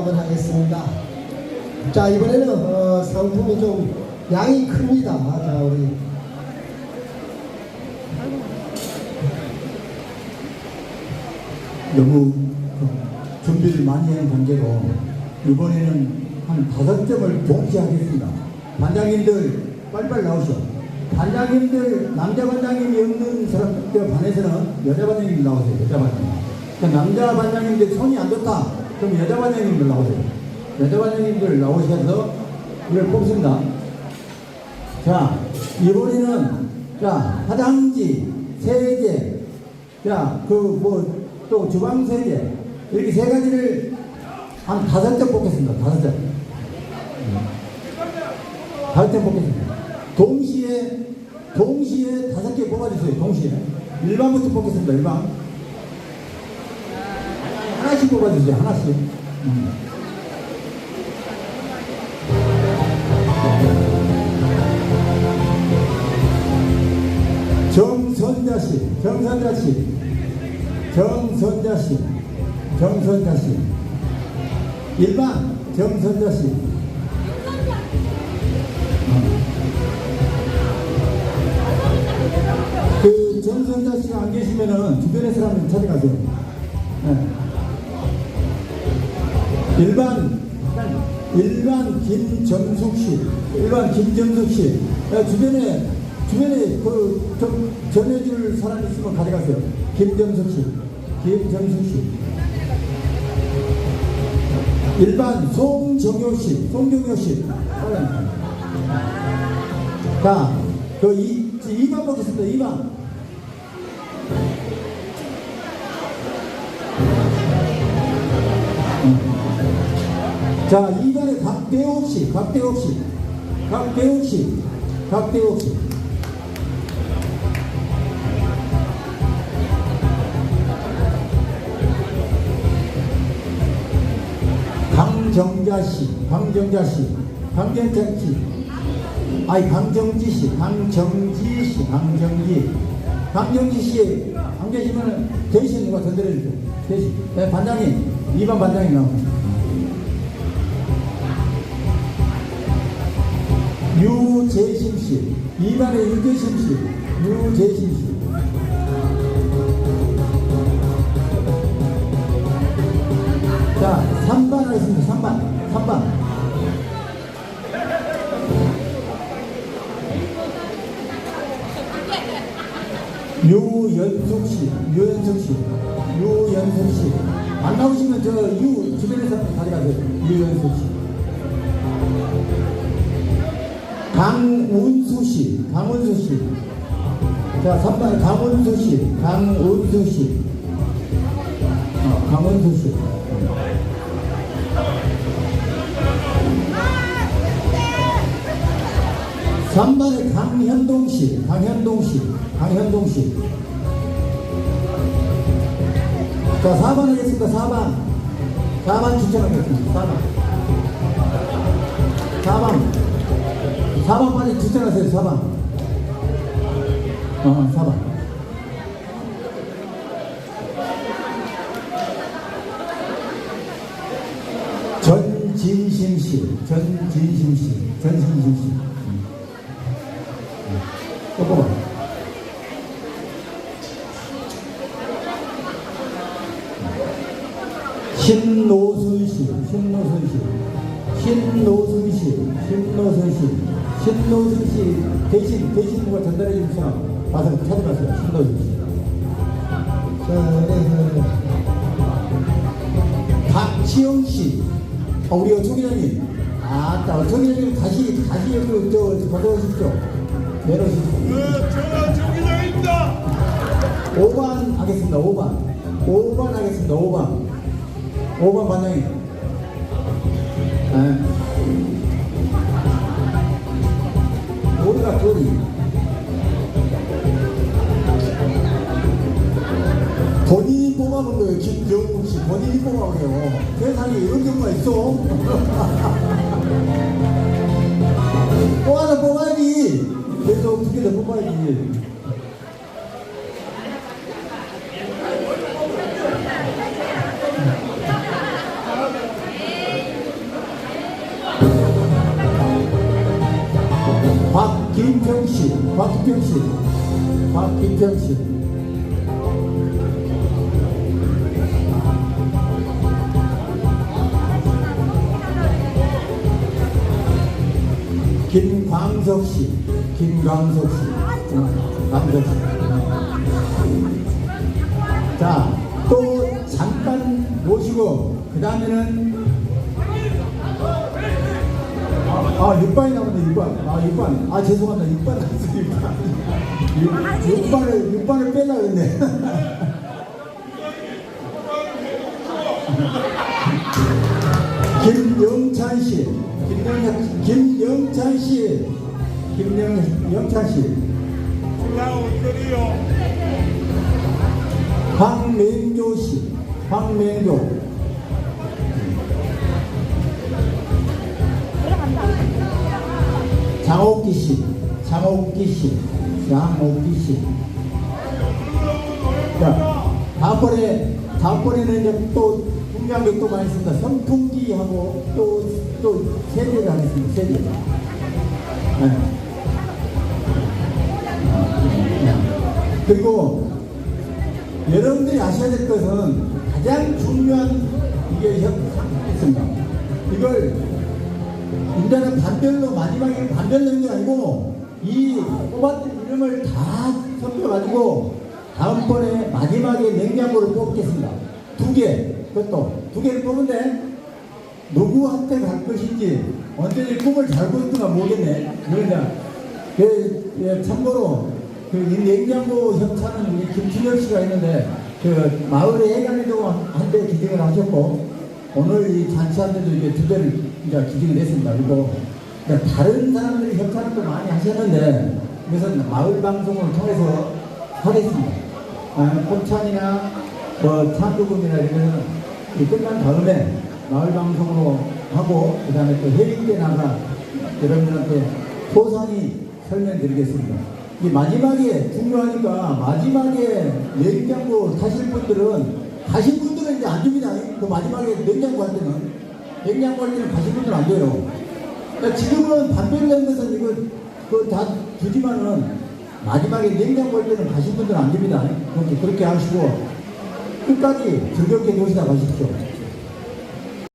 한번 하겠습니다. 자, 이번에는 어, 상품이 좀 양이 큽니다. 자, 우리 너무 어, 준비를 많이 한 관계로 이번에는 한 다섯 점을 동시에 하겠습니다. 반장님들 빨리빨리 나오시오. 반장님들 남자 반장님이 없는 사람들 반에서는 여자 반장님 나오세요. 여자 반장님. 그 남자 반장님들 손이 안 좋다. 그럼 여자 반장님들 나오세요. 여자 반장님들 나오셔서 이걸 뽑습니다. 자, 이번에는, 자, 화장지, 세제, 자, 그, 뭐, 또 주방 세제, 이렇게 세 가지를 한 다섯 점 뽑겠습니다. 다섯 점. 다섯 점 뽑겠습니다. 동시에, 동시에 다섯 개 뽑아주세요. 동시에. 일반부터 뽑겠습니다. 일반. 하나씩 뽑아주세요. 하나씩. 음. 정선자 씨, 정선자 씨, 정선자 씨, 정선자 씨, 일반 정선자 씨. 어. 그 정선자 씨가 안 계시면은 주변의 사람 찾아가세요. 네. 일반 일반 김정숙 씨, 일반 김정숙 씨, 야, 주변에 주변에 그 좀 전해줄 사람 있으면 가져가세요. 김정숙 씨, 김정숙 씨. 일반 송정효 씨, 송정효 씨. 자, 그 이, 2번 보겠습니다. 2번. 자, 2번에 박대옥 씨, 박대옥 씨, 박대옥 씨, 박대옥 씨. 강정자 씨, 강정자 씨, 강정자 씨, 아니 강정지 씨, 강정지 씨, 강정지, 강정지 씨, 안 계시면 대신 누가 전달해주세요. 대신, 네, 반장님, 2번 반장님 나옵니다. 유재심 씨, 2번에 유재심 씨, 유재심 씨. 자, 3번 하겠습니다. 3번, 3번. 유연숙 씨, 유연숙 씨, 유연숙 씨. 안 나오시면 저 유 주변에서 가져가세요. 유연숙 씨. 강운수 씨, 강운수 씨. 자, 3번 강운수 씨, 강운수 씨. 어, 강운수 씨. 3번에 강현동 씨, 강현동 씨, 강현동 씨. 자, 4번 하겠습니다. 4번. 4번 추천하겠습니다. 4번. 4번. 4번 빨리 추천하세요. 4번. 어, 4번. 전진심 씨, 전진심 씨, 전진심 씨. 조금만. 신노순 씨, 신노순 씨, 신노순 씨, 신노순 씨, 신노순 씨 대신 대신 누가 전달해 주시면 와서 찾아가세요. 신노순 씨. 자, 네, 네. 박지영 씨, 어, 우리 어청 기자님, 아따 어청 기자님 다시 다시 여기 저 가져오십시오. 내놓으십시오. 네, 저는 정기장입니다. 5번 하겠습니다. 5번. 5번 하겠습니다. 5번. 5번 반장님. 네. 우리가 둘이 본인이 뽑아본 거예요. 김정국 씨. 본인이 뽑아보래요. 세상에 이런 경우가 있어. 또 하나 뽑아야지. 개더 뽑아야지. 박김평 씨, 박김평 씨, 박김평 씨. 김광석 씨, 김광석 씨, 어, 광석 씨. 자, 또 잠깐 모시고 그 다음에는 아, 아 6반이 나오는데 6반. 아 6반. 아 죄송합니다. 6반 나왔어요. 6반. 6반을 6반을 빼려 했네. 김영찬 씨, 김영 김영찬 씨, 김영찬 씨, 주상 어떠리요? 황맹조 씨, 황맹조. 장옥기 씨, 장옥기 씨, 장옥기 씨. 자, 다음번에, 다음번에는 이제 또게또 많이 있습니다. 선풍기하고 또, 또 세제를 하겠습니다. 세제. 네. 그리고 여러분들이 아셔야 될 것은 가장 중요한 이게 있습니다. 이걸 인자는 반별로 마지막에 반별로 있는 게 아니고 이 뽑았던 이름을 다 섞여가지고 다음번에 마지막에 냉장고를 뽑겠습니다. 두 개, 그것도 두 개를 뽑는데 누구한테 갈 것인지 언제든지 꿈을 잘 꾸었던가 모르겠네. 그러니까 그, 예, 참고로 그이 냉장고 협찬은 이 김춘혁 씨가 있는데 그 마을의 해관에도 한대 기증을 하셨고 오늘 이 잔치한테도 이제 두 대를 이제 기증을 했습니다. 그리고 그러니까 다른 사람들이 협찬을 또 많이 하셨는데 이것은 마을 방송을 통해서 하겠습니다. 아, 협찬이나 뭐 찬조금이나 이런 끝난 다음에 마을 방송으로 하고 그 다음에 또 회의 때 나가 여러분들한테 소상히 설명드리겠습니다. 이 마지막에 중요하니까 마지막에 냉장고 타실 분들은 가신 분들은 이제 안 줍니다. 그 마지막에 냉장고 할 때는 가신 분들은 안 돼요. 그러니까 지금은 반대로 된 것은 이거 그다 주지만은 마지막에 때는 가신 분들은 안. 그렇게 그렇게 하시고 끝까지 즐겁게 노시다 가십시오.